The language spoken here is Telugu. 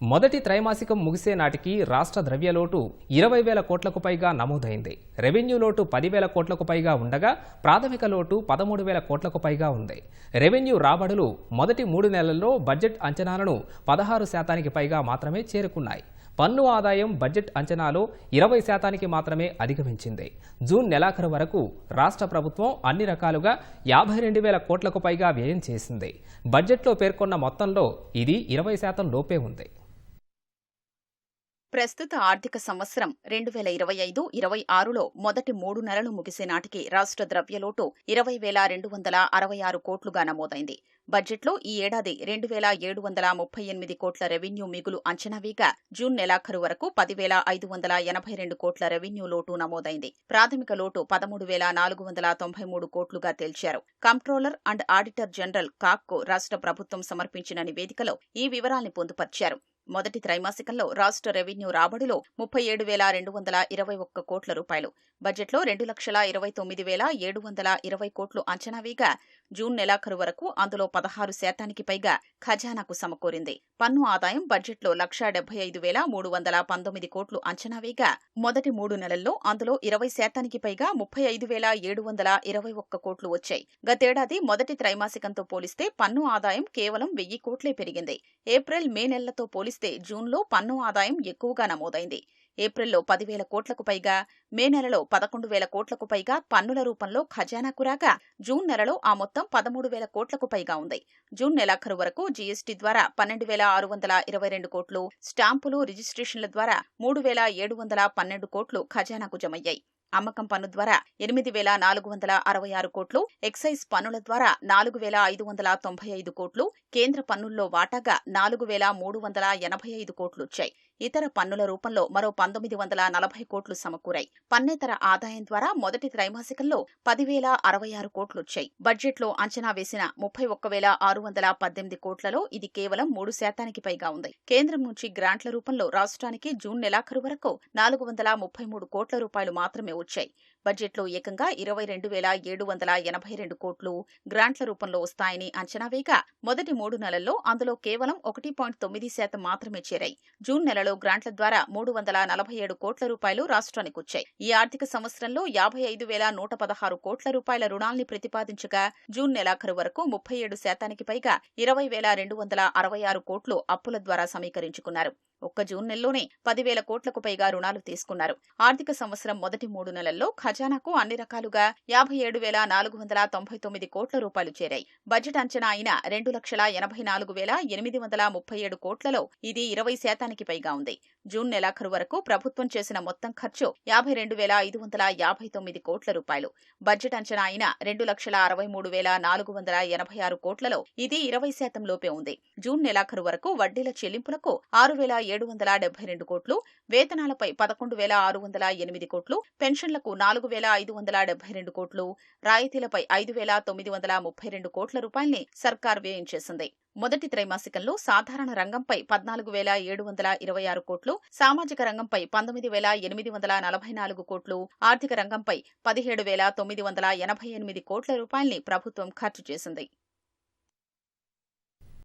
మొదటి త్రైమాసికం ముగిసే నాటికి రాష్ట్ర ద్రవ్యలోటు ఇరవై వేల కోట్లకు పైగా నమోదైంది. రెవెన్యూ లోటు పదివేల కోట్లకు పైగా ఉండగా ప్రాథమిక లోటు పదమూడు వేల కోట్లకు పైగా ఉంది. రెవెన్యూ రాబడులు మొదటి మూడు నెలల్లో బడ్జెట్ అంచనాలను పదహారు శాతానికి పైగా మాత్రమే చేరుకున్నాయి. పన్ను ఆదాయం బడ్జెట్ అంచనాలో ఇరవై శాతానికి మాత్రమే అధిగమించింది. జూన్ నెలాఖరు వరకు రాష్ట్ర ప్రభుత్వం అన్ని రకాలుగా యాభై రెండు వేల కోట్లకు పైగా వ్యయం చేసింది. బడ్జెట్లో పేర్కొన్న మొత్తంలో ఇది ఇరవై శాతం లోపే ఉంది. ప్రస్తుత ఆర్థిక సంవత్సరం రెండు వేల ఇరవై ఐదు ఇరవై ఆరులో మొదటి మూడు నెలలు ముగిసే నాటికి రాష్ట్ర ద్రవ్యలోటు ఇరవై వేల రెండు వందల అరవై ఆరు కోట్లుగా నమోదైంది. బడ్జెట్లో ఈ ఏడాది రెండు వేల ఏడు వందల ముప్పై ఎనిమిది కోట్ల రెవెన్యూ మిగులు అంచనా వేగా జూన్ నెలాఖరు వరకు పదివేల ఐదు వందల ఎనభై రెండు కోట్ల రెవెన్యూ లోటు నమోదైంది. ప్రాథమిక లోటు పదమూడు వేల నాలుగు వందల తొంభై మూడు కోట్లుగా తేల్చారు. కంప్ట్రోలర్ అండ్ ఆడిటర్ జనరల్ కాక్కు రాష్ట్ర ప్రభుత్వం సమర్పించిన నివేదికలో ఈ వివరాల్ని పొందుపర్చారు. మొదటి త్రైమాసికంలో రాష్ట్ర రెవెన్యూ రాబడిలో ముప్పై ఏడు వేల రెండు వందల ఇరవై ఒక్క కోట్ల రూపాయలు. బడ్జెట్లో రెండు లక్షల ఇరవై తొమ్మిది వేల ఏడు వందల ఇరవై కోట్లు అంచనా వేయగా జూన్ నెలాఖరు వరకు అందులో పదహారు శాతానికి పైగా ఖజానాకు సమకూరింది. పన్ను ఆదాయం బడ్జెట్లో లక్ష డెబ్బై ఐదు వేల మూడు వందల పంతొమ్మిది కోట్లు అంచనా వేయగా మొదటి మూడు నెలల్లో అందులో ఇరవై శాతానికి పైగా ముప్పై ఐదు వేల ఏడు వందల ఇరవై ఒక్క కోట్లు వచ్చాయి. గతేడాది మొదటి త్రైమాసికంతో పోలిస్తే పన్ను ఆదాయం కేవలం వెయ్యి కోట్లే పెరిగింది. ఏప్రిల్ మే నెలలతో పోలిస్తే జూన్లో పన్ను ఆదాయం ఎక్కువగా నమోదైంది. ఏప్రిల్లో పదివేల కోట్లకు పైగా మే నెలలో పదకొండు వేల కోట్లకు పైగా పన్నుల రూపంలో ఖజానాకు రాగా జూన్ నెలలో ఆ మొత్తం పదమూడు వేల కోట్లకు పైగా ఉంది. జూన్ నెలాఖరు వరకు జీఎస్టీ ద్వారా పన్నెండు వేల ఆరు వందల ఇరవై రెండు కోట్లు స్టాంపులు రిజిస్ట్రేషన్ల ద్వారా మూడు వేల ఏడు వందల పన్నెండు కోట్లు ఖజానాకు జమయ్యాయి. అమ్మకం పన్ను ద్వారా ఎనిమిది వేల నాలుగు వందల అరవై ఆరు కోట్లు ఎక్సైజ్ పన్నుల ద్వారా నాలుగు వేల ఐదు వందల తొంభై ఐదు కోట్లు కేంద్ర పన్నుల్లో వాటాగా నాలుగు వేల మూడు వందల ఎనభై ఐదు కోట్లు వచ్చాయి. ఇతర పన్నుల రూపంలో మరో పంతొమ్మిది వందల నలభై కోట్లు సమకూరాయి. పన్నేతర ఆదాయం ద్వారా మొదటి త్రైమాసికంలో పదివేల అరవై ఆరు కోట్లొచ్చాయి. బడ్జెట్లో అంచనా వేసిన ముప్పై ఒక్క వేల ఆరు వందల పద్దెనిమిది కోట్లలో ఇది కేవలం మూడు శాతానికి పైగా ఉంది. కేంద్రం నుంచి గ్రాంట్ల రూపంలో రాష్ట్రానికి జూన్ నెలాఖరు వరకు నాలుగు వందల ముప్పై మూడు కోట్ల రూపాయలు మాత్రమే వచ్చాయి. బడ్జెట్లో ఏకంగా ఇరవై రెండు వేల ఏడు వందల ఎనభై రెండు కోట్లు గ్రాంట్ల రూపంలో వస్తాయని అంచనా వేగా మొదటి మూడు నెలల్లో అందులో కేవలం ఒకటి పాయింట్ తొమ్మిది శాతం మాత్రమే చేరాయి. జూన్ నెలలో గ్రాంట్ల ద్వారా మూడు వందల నలభై ఏడు కోట్ల రూపాయలు రాష్ట్రానికి వచ్చాయి. ఈ ఆర్థిక సంవత్సరంలో యాభై ఐదు వేల నూట పదహారు కోట్ల రూపాయల రుణాల్ని ప్రతిపాదించగా జూన్ నెలాఖరు వరకు ముప్పై ఏడు శాతానికి పైగా ఇరవై వేల రెండు వందల అరవై ఆరు కోట్లు అప్పుల ద్వారా సమీకరించుకున్నారు. ఒక్క జూన్ నెలలోనే పదివేల కోట్లకు పైగా రుణాలు తీసుకున్నారు. ఆర్థిక సంవత్సరం మొదటి మూడు నెలల్లో ఖజానాకు అన్ని రకాలుగా యాభై ఏడు వేల నాలుగు వందల తొంభై తొమ్మిది కోట్ల రూపాయలు చేరాయి. బడ్జెట్ అంచనా అయిన రెండు లక్షల ఎనభై నాలుగు వేల ఎనిమిది వందల ముప్పై ఏడు కోట్లలో ఇది ఇరవై శాతానికి పైగా ఉంది. జూన్ నెలాఖరు వరకు ప్రభుత్వం చేసిన మొత్తం ఖర్చు యాభై రెండు వేల ఐదు వందల యాభై తొమ్మిది కోట్ల రూపాయలు. బడ్జెట్ అంచనా అయిన రెండు లక్షల అరవై మూడు వేల నాలుగు వందల ఎనభై ఆరు కోట్లలో ఇది ఇరవై శాతం లోపే ఉంది. జూన్ నెలాఖరు వరకు వడ్డీల చెల్లింపులకు ఆరు వేల ఏడు వందల డెబ్బై రెండు కోట్లు వేతనాలపై పదకొండు వేల ఆరు వందల ఎనిమిది కోట్లు పెన్షన్లకు నాలుగు వేల ఐదు వందల డెబ్బై రెండు కోట్లు రాయితీలపై ఐదు వేల తొమ్మిది వందల ముప్పై రెండు కోట్ల రూపాయల్ని సర్కార్ వ్యయం చేసింది. మొదటి త్రైమాసికంలో సాధారణ రంగంపై పద్నాలుగు వేల ఏడు వందల ఇరవై ఆరు కోట్లు సామాజిక రంగంపై పంతొమ్మిది వేల ఎనిమిది వందల నలభై నాలుగు కోట్లు ఆర్థిక రంగంపై పదిహేడు వేల తొమ్మిది వందల ఎనభై ఎనిమిది కోట్ల రూపాయల్ని ప్రభుత్వం ఖర్చు చేసింది.